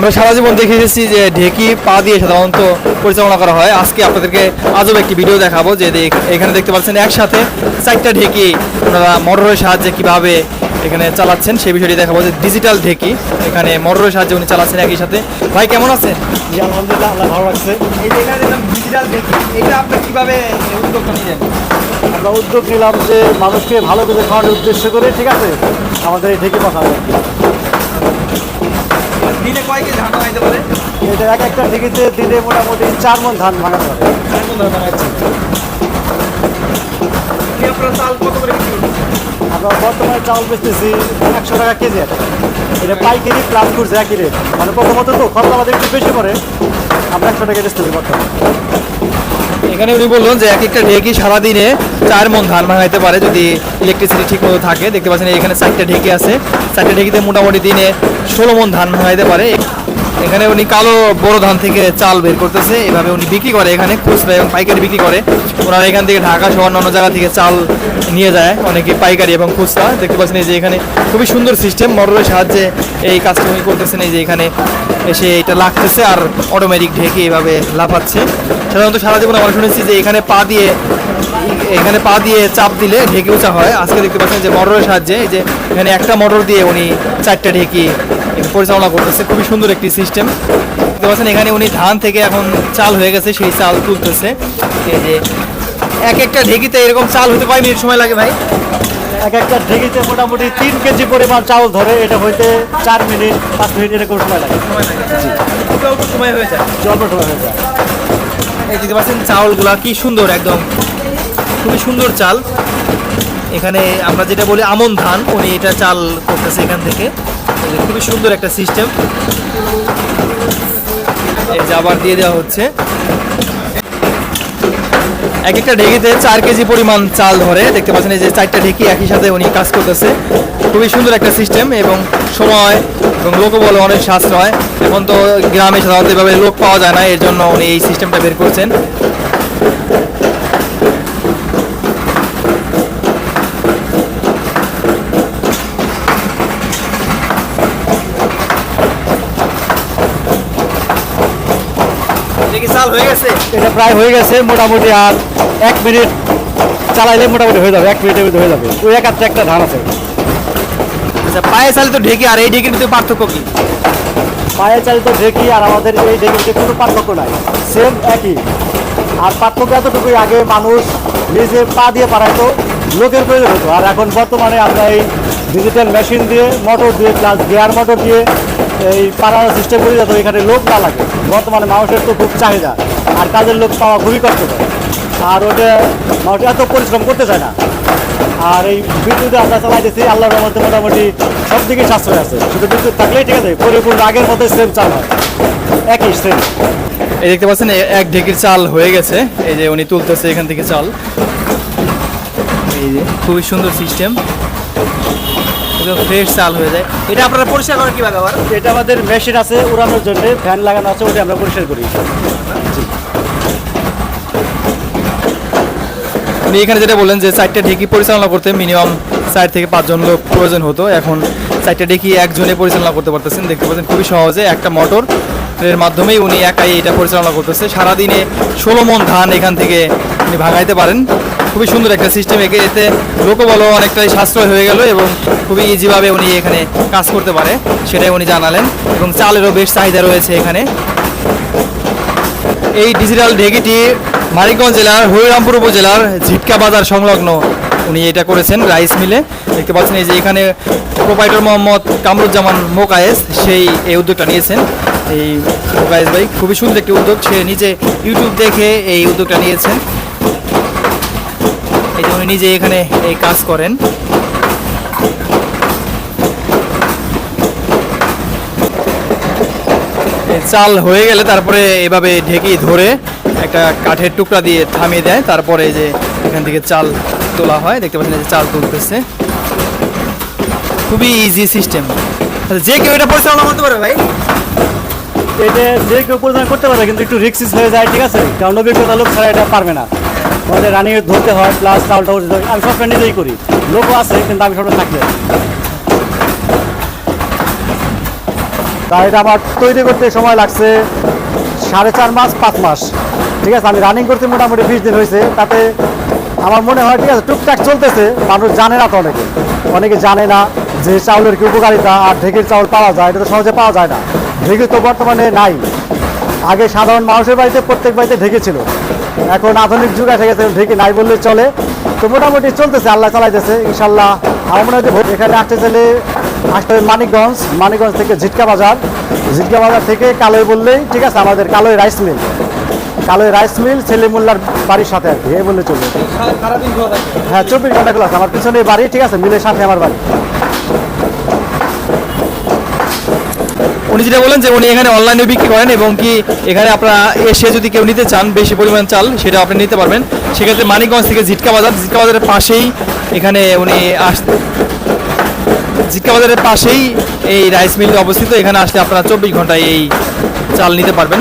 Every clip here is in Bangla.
আমরা সারা জীবন দেখে এসেছি যে ঢেকি পা দিয়ে সাধারণত পরিচালনা করা হয়। আজকে আপনাদেরকে আজব একটি ভিডিও দেখাবো যে এখানে দেখতে পাচ্ছেন একসাথে চারটা ঢেকি। ওনারা মোটরের সাহায্যে কীভাবে এখানে চালাচ্ছেন সেই বিষয়টি দেখাবো যে ডিজিটাল ঢেকি। এখানে মোটরের সাহায্যে উনি চালাচ্ছেন একই সাথে। ভাই কেমন আছেন? আলহামদুলিল্লাহ আল্লাহ ভালো লাগছে এই যে এখানে দেখলাম ডিজিটাল ঢেকি এটা আপনি কীভাবে উদ্যোগটা নিলেন? আমরা উদ্যোগ নিলাম যে মানুষকে ভালো করে খাওয়ানোর উদ্দেশ্য করে ঠিক আছে? আমাদের এই ঢেকে পাঠাবো। দিনে কয় কেজি ধান ভাঙাইতে পারে? এটা এক একটা ডিগিতে দিনে মোটামুটি চার মন ধান ভাঙাতে পারে। কি আপনারা চাল কত করে বিক্রি আমরা বর্তমানে চাউল বেচতেছি একশো টাকা কেজি এটা এটা পাইকারি প্লাস করছে একই রেট মানে প্রথমত তো খরচ আমাদের একটু বেশি পড়ে আমরা একশো টাকা বেচতেছি বর্তমানে। এখানে উনি বললেন যে এক একটা ঢেকি সারাদিনে চার মন ধান ভাঙাইতে পারে যদি ইলেকট্রিসিটি ঠিক মতো থাকে। দেখতে পাচ্ছেন এখানে চারটা ঢেকি আছে। চারটা ঢেকিতে মোটামুটি দিনে ষোলো মন ধান ভাঙাইতে পারে। এখানে উনি কালো বড় ধান থেকে চাল বের করতেছে। এভাবে উনি বিক্রি করে এখানে, খুচরা এবং পাইকারি বিক্রি করে। ওনারা এখান থেকে ঢাকা সহ অন্যান্য জায়গা থেকে চাল নিয়ে যায়, অনেকে পাইকারি এবং খুচরা। দেখতে পাচ্ছেন এই যে এখানে খুবই সুন্দর সিস্টেম মোটরের সাহায্যে এই কাজটা উনি করতেছেন। এই যে এখানে এসে এটা লাগতেছে আর অটোমেটিক ঢেকে এভাবে লাফাচ্ছে। সাধারণত সারা জীবন আমরা শুনেছি যে এখানে পা দিয়ে, এখানে পা দিয়ে চাপ দিলে ঢেকে উঁচা হয়। আজকে দেখতে পাচ্ছেন যে মোটরের সাহায্যে এই যে এখানে একটা মোটর দিয়ে উনি চারটা ঢেকি পরিচালনা করতেছে। খুবই সুন্দর একটি সিস্টেম দেখতে পাচ্ছেন এখানে উনি ধান থেকে এখন চাল হয়ে গেছে, সেই চাল তুলতেছে। এই যে এক একটা ঢেকিতে এরকম চাল হতে কয় মিনিট সময় লাগে ভাই। এক একটা ঢেকিতে মোটামুটি তিন কেজি পরিমাণ চাউল ধরে এটা হইতে চার মিনিট পাঁচ মিনিট এরকম সময় লাগে। সময় অল্প হয়ে যায়। সময় হয়ে যায়। এই দেখতে পাচ্ছেন চাউলগুলা কি সুন্দর একদম। খুবই সুন্দর চাল। এখানে আমরা যেটা বলি আমন ধান উনি এটা চাল করতেছে এখান থেকে। খুবই সুন্দর একটা সিস্টেম। এই যে আবার দিয়ে দেওয়া হচ্ছে। এক একটা ঢেকিতে চার কেজি পরিমাণ চাল ধরে। দেখতে পাচ্ছেন এই যে চারটা ঢেকি একই সাথে উনি কাজ করতেছে। খুবই সুন্দর একটা সিস্টেম এবং সময় এবং লোকও বলে অনেক সাশ্রয়। এখন তো গ্রামে সাধারণত এভাবে লোক পাওয়া যায় না, এর জন্য উনি এই সিস্টেমটা বের করছেন। হয়ে গেছে। এটা প্রায় হয়ে গেছে মোটামুটি আর এক মিনিট চালাইলে মোটামুটি হয়ে যাবে এক মিনিটের মধ্যে হয়ে যাবে। ওই এক একটা ধান আছে। আচ্ছা পায়ে চালে তো ঢেকি আর এই ঢেকির ভিতরে পার্থক্য কি? পায়ে চালিত ঢেকি আর আমাদের এই ঢেকিতে কোনো পার্থক্য নাই। সেম একই। আর পার্থক্য এতটুকুই আগে মানুষ নিজে পা দিয়ে পারাইতো লোকের প্রয়োজন হতো। আর এখন বর্তমানে আমরা এই ডিজিটাল মেশিন দিয়ে মোটর দিয়ে প্লাস গিয়ার মোটর দিয়ে এই পাড়ার সিস্টেম করে যাতো এখানে লোক না লাগে। বর্তমানে মানুষের তো খুব চাহিদা, আর কাজের লোক পাওয়া খুবই কষ্টকর আর ওটা মানুষ এত পরিশ্রম করতে চায় না। আর এই বিদ্যুতে আমরা চালাইতেছি, আল্লাহর রহমতে মোটামুটি সব দিকে সাশ্রয় আছে। শুধু বিদ্যুৎ থাকলেই ঠিক আছে, পরিপূর্ণ আগের মতো সেম চাল হয়। একই সেম এই দেখতে পাচ্ছেন এক ঢেকির চাল হয়ে গেছে। এই যে উনি তুলতেছে এখান থেকে চাল। এই যে, খুবই সুন্দর সিস্টেম একদম ফ্রেশ চাল হয়ে যায়। এটা আপনারা পরিষ্কার করেন কীভাবে আবার? এটা আমাদের মেশিন আছে উড়ানোর জন্য ফ্যান লাগানো আছে ওটা আমরা পরিষ্কার করি। উনি এখানে যেটা বললেন যে চারটা ঢেকি পরিচালনা করতে মিনিমাম চার থেকে পাঁচজন লোক প্রয়োজন হতো। এখন চারটা ঢেকি একজনে পরিচালনা করতে পারতেছেন দেখতে পাচ্ছেন খুবই সহজে একটা মোটর এর মাধ্যমেই উনি একাই এটা পরিচালনা করতেছে। সারাদিনে ষোলো মন ধান এখান থেকে উনি ভাঙাইতে পারেন। খুবই সুন্দর একটা সিস্টেম একে এতে বলো অনেকটাই সাশ্রয় হয়ে গেল এবং খুবই ইজিভাবে উনি এখানে কাজ করতে পারে, সেটাই উনি জানালেন এবং চালেরও বেশ চাহিদা রয়েছে এখানে। এই ডিজিটাল ঢেকিটি মানিকগঞ্জ জেলার, হরিরামপুর উপজেলার ঝিটকা বাজার সংলগ্ন। উনি এটা করেছেন রাইস মিলে। দেখতে পাচ্ছেন এই যে এখানে প্রোপাইটর মোহাম্মদ কামরুজ্জামান মোকায়েস, সেই এই উদ্যোগটা নিয়েছেন। এই মোকায়েস ভাই খুবই সুন্দর একটি উদ্যোগ, সে নিজে ইউটিউব দেখে এই উদ্যোগটা নিয়েছেন। উনি নিজে এখানে এই কাজ করেন। চাল হয়ে গেলে তারপরে এভাবে ঢেকি ধরে একটা কাঠের টুকরা দিয়ে থামিয়ে দেয়। তারপরে যে এখান থেকে চাল তোলা হয়, দেখতে পাচ্ছেন যে চাল তুলতেছে। খুবই ইজি সিস্টেম যে কেউ এটা পরিচালনা করতে পারে ভাই? এটা যে কেউ পরিচালনা করতে পারে, কিন্তু একটু রিক্সিস হয়ে যায় ঠিক আছে? কারণ অভিজ্ঞতা লোক ছাড়া এটা পারবে না। আমাদের রানিং ধরতে হয় প্লাস চাউলটা আমি সবটা নিজেই করি। লোকও আছে, কিন্তু আমি সবটা থাকলে তা এটা আমার তৈরি করতে সময় লাগছে সাড়ে চার মাস, পাঁচ মাস। ঠিক আছে, আমি রানিং করতে মোটামুটি বিশ দিন হয়েছে। তাতে আমার মনে হয়, ঠিক আছে, টুকটাক চলতেছে, মানুষ জানে না তো অনেকে। অনেকে জানে না যে চাউলের কি উপকারিতা, আর ঢেকির চাউল পাওয়া যায়, এটা তো সহজে পাওয়া যায় না। ঢেকে তো বর্তমানে নাই। আগে সাধারণ মানুষের বাড়িতে প্রত্যেক বাড়িতে ঢেকে ছিল এখন আধুনিক যুগ এসে গেছে ঢেকে নাই বললে চলে। তো মোটামুটি চলতেছে আল্লাহ চালাইতেছে ইনশাল্লাহ। আমার মনে হয় যে এখানে আসতে গেলে আসতে হবে মানিকগঞ্জ মানিকগঞ্জ থেকে ঝিটকা বাজার। ঝিটকা বাজার থেকে কালোই বললেই ঠিক আছে আমাদের কালোই রাইস মিল। কালোই রাইস মিল ছেলে মোল্লার বাড়ির সাথে আর কি এই বললে চলবে। হ্যাঁ চব্বিশ ঘণ্টা খোলা আছে আমার পিছনে বাড়ি ঠিক আছে মিলের সাথে আমার বাড়ি। উনি যেটা বলেন যে উনি এখানে অনলাইনে বিক্রি করেন এবং কি এখানে আপনারা এসে যদি কেউ নিতে চান বেশি পরিমাণ চাল, সেটা আপনি নিতে পারবেন। সেক্ষেত্রে মানিকগঞ্জ থেকে জিটকা বাজার, জিটকা বাজারের পাশেই এখানে উনি আস, জিটকা বাজারের পাশেই এই রাইস মিল অবস্থিত। এখানে আসলে আপনারা চব্বিশ ঘন্টায় এই চাল নিতে পারবেন।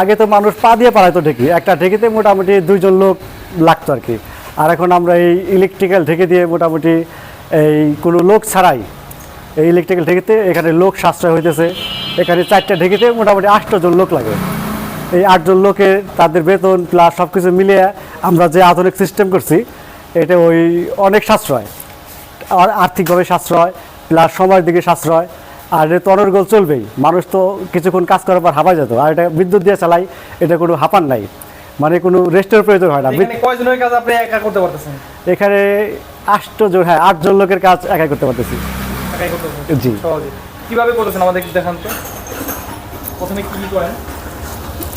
আগে তো মানুষ পা দিয়ে পারাইতো ঢেকি। একটা ঢেকিতে মোটামুটি দুইজন লোক লাগতো আর কি। আর এখন আমরা এই ইলেকট্রিক্যাল ঢেকে দিয়ে মোটামুটি এই কোনো লোক ছাড়াই এই ইলেকট্রিক্যাল ঢেকিতে এখানে লোক সাশ্রয় হইতেছে। এখানে চারটা ঢেকিতে মোটামুটি আটজন লোক লাগে। এই আটজন লোকের তাদের বেতন প্লাস সব কিছু মিলিয়ে আমরা যে আধুনিক সিস্টেম করছি, এটা ওই অনেক সাশ্রয়। আর আর্থিকভাবে সাশ্রয় প্লাস সময়ের দিকে সাশ্রয়। আর এটা তো অনর্গল চলবেই। মানুষ তো কিছুক্ষণ কাজ করার পর হাঁপায় যেত। আর এটা বিদ্যুৎ দিয়ে চালাই এটা কোনো হাঁপান নাই। মানে কোনো রেস্টের প্রয়োজন হয় না। কয়জনের কাজ আপনি একা করতে পারতেছেন? এখানে আটজন হ্যাঁ আটজন লোকের কাজ একাই করতে পারতেছি। জি। কীভাবে করতেছেন? আমাদের দেখান তো। প্রথমে কি করেন?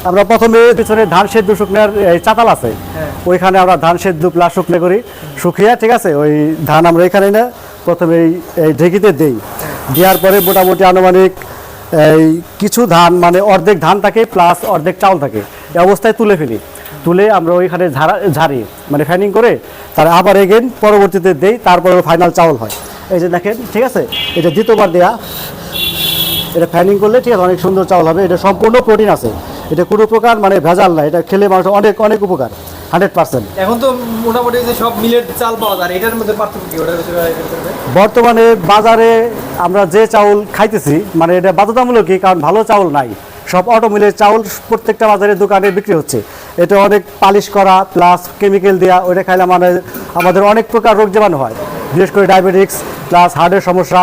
আমরা প্রথমে পিছনে ধান সেদ্ধ শুকনার চাতাল আছে। হ্যাঁ। ওইখানে আমরা ধান সেদ্ধ প্লাস শুকনো করি। শুকিয়ে ঠিক আছে? ওই ধান আমরা এখানে না প্রথমে এই- এই ঢেকিতে দেই। দেওয়ার পরে মোটামুটি আনুমানিক, এই কিছু ধান মানে অর্ধেক ধান থাকে প্লাস অর্ধেক চাউল থাকে। এই অবস্থায় তুলে ফেলি। তুলে আমরা ওইখানে ঝাড়া, ঝাড়ি মানে ফ্যানিং করে তার আবার এগেন পরবর্তীতে দেই তারপরে ফাইনাল চাউল হয়। এই যে দেখেন, ঠিক আছে? এটা দ্বিতীয়বার দেয়া। এটা ফ্যানিং করলে, ঠিক আছে, অনেক সুন্দর চাউল হবে। এটা সম্পূর্ণ প্রোটিন আছে। এটা কোনো প্রকার মানে ভেজাল না। এটা খেলে মানুষ অনেক অনেক উপকার হান্ড্রেড পার্সেন্ট। এখন তো মোটামুটি যে সব মিলের চাল পাওয়া যায় এটার মধ্যে পার্থক্য কি? ওটার? বর্তমানে বাজারে আমরা যে চাউল খাইতেছি মানে এটা বাধ্যতামূলক কি? কারণ ভালো চাউল নাই। সব অটো মিলের চাউল প্রত্যেকটা বাজারে দোকানে বিক্রি হচ্ছে। এটা অনেক পালিশ করা প্লাস কেমিক্যাল দেওয়া ওটা খাইলে মানে আমাদের অনেক প্রকার রোগ জীবাণু হয়। বিশেষ করে ডায়াবেটিক্স প্লাস হার্টের সমস্যা।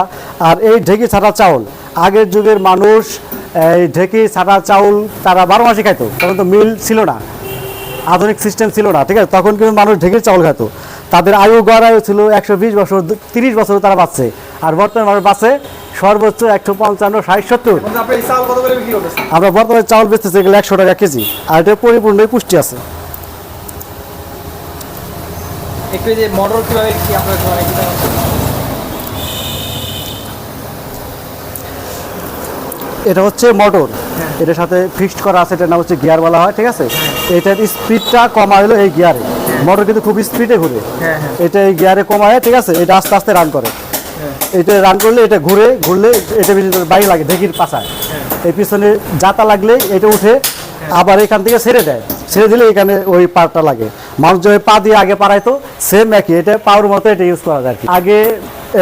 আর এই ঢেকি ছাড়া চাউল আগের যুগের মানুষ এই ঢেকি ছাড়া চাউল তারা বারো মাসে খাইতো। তখন তো মিল ছিল না। আধুনিক সিস্টেম ছিল না ঠিক আছে? তখন কিন্তু মানুষ ঢেকির চাউল খাইতো। তাদের আয়ু গড় আয়ু ছিল একশো বিশ বছর তিরিশ বছর তারা বাঁচছে। আর বর্তমানে মানুষ বাঁচে সর্বোচ্চ একশো পঞ্চান্ন ষাট সত্তর। আমরা বর্তমানে চাউল বেচতেছি এগুলো একশো টাকা কেজি। আর এটা পরিপূর্ণই পুষ্টি আছে। একটু যে মোটর কীভাবে কি আপনার ঘরে কি দাম? এটা হচ্ছে মোটর। এটার সাথে ফিক্সড করা আছে এটার নাম হচ্ছে গিয়ার বলা হয় ঠিক আছে? এটার স্পিডটা কমা হলো এই গিয়ারে মোটর কিন্তু খুব স্পিডে ঘুরে। হ্যাঁ হ্যাঁ। এটা এই গিয়ারে কমায় ঠিক আছে? এটা আস্তে আস্তে রান করে। হ্যাঁ। এটা রান করলে এটা ঘুরে ঘুরলে এটা বাইক লাগে ঢেকির পাশায়। এই পিছনে যাতা লাগলে এটা উঠে আবার এখান থেকে ছেড়ে দেয়। ছেড়ে দিলে এখানে ওই পারটা লাগে। মানুষ যদি পা দিয়ে আগে পারাইতো সেম একই। এটা পাওয়ার মতো এটা ইউজ করা যায় আগে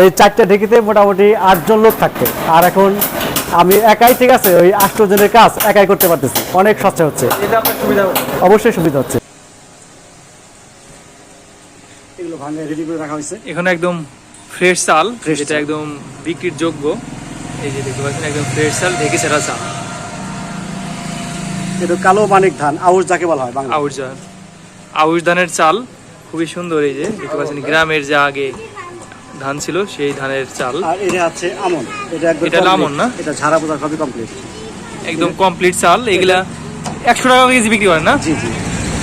এই চারটে ঢেকিতে মোটামুটি আটজন লোক থাকতো। আর এখন আমি একাই ঠিক আছে ওই আষ্ট জনের কাজ একাই করতে পারতেছি। অনেক সস্তা হচ্ছে। এটা আপনার সুবিধা হচ্ছে। অবশ্যই সুবিধা হচ্ছে। এগুলো ভাঙে রেডি করে রাখা হয়েছে। এখানে একদম ফ্রেশ চাল যেটা একদম বিক্রির যোগ্য। এই যে দেখতে পাচ্ছেন একদম ফ্রেশ চাল ঢেকে সেরা চাল। এটা কালো মানিক ধান আউশ যাকে বলা হয় বাংলা আউশ ধান। আউশ ধানের চাল খুবই সুন্দর এই যে দেখতে পাচ্ছেন গ্রামের যা আগে ধান ছিল সেই ধানের চাল। আর এটা হচ্ছে আমন। এটা একদম এটা আমন না? এটা ঝাড়া পোজা সবই কমপ্লিট একদম কমপ্লিট চাল। এগুলা একশো টাকা কেজি বিক্রি করেন না? জি জি।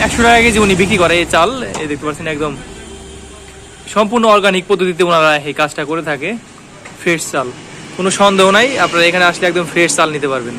একশো টাকা কেজি উনি বিক্রি করে এই চাল। এই দেখতে পাচ্ছেন একদম সম্পূর্ণ অর্গানিক পদ্ধতিতে ওনারা এই কাজটা করে থাকে। ফ্রেশ চাল। কোনো সন্দেহ নাই আপনারা এখানে আসলে একদম ফ্রেশ চাল নিতে পারবেন।